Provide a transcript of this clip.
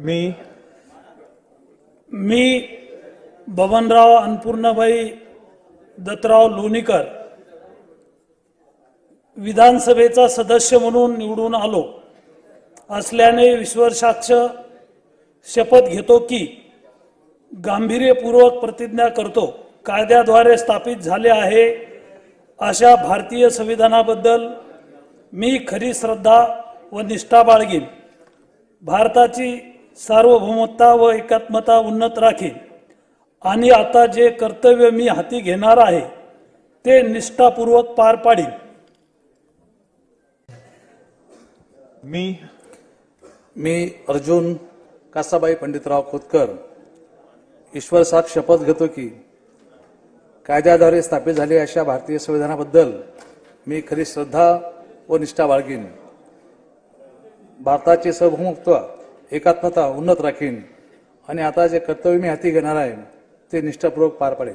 मी मी बबनराव अन्नपूर्णाबाई दत्तराव लोणीकर विधानसभेचा सदस्य म्हणून निवडून आलो. असल्याने विश्वसाक्ष शपथ घेतो की गांभीर्यपूर्वक प्रतिज्ञा करतो. कायद्याद्वारे स्थापित झाले आहे अशा भारतीय संविधानाबद्दल मी खरी श्रद्धा व निष्ठा बाळगीन. भारताची सार्वभौमत्ता व एकात्मता उन्नत राखीन आणि आता जे कर्तव्य मी हाती घेणार आहे ते निष्ठापूर्वक पार पाडीन मी मी अर्जुन कासाबाई पंडितराव खोतकर ईश्वर साथ शपथ घेतो की कायद्याद्वारे स्थापित झालेल्या अशा भारतीय संविधानाबद्दल मी खरी श्रद्धा व निष्ठा बाळगीन. भारताचे सार्वभौमत्व एकात्मता उन्नत राखीन. आणि आता जे कर्तव्य मी हाती घेणार आहे ते निष्ठापूर्वक पार पाडेल.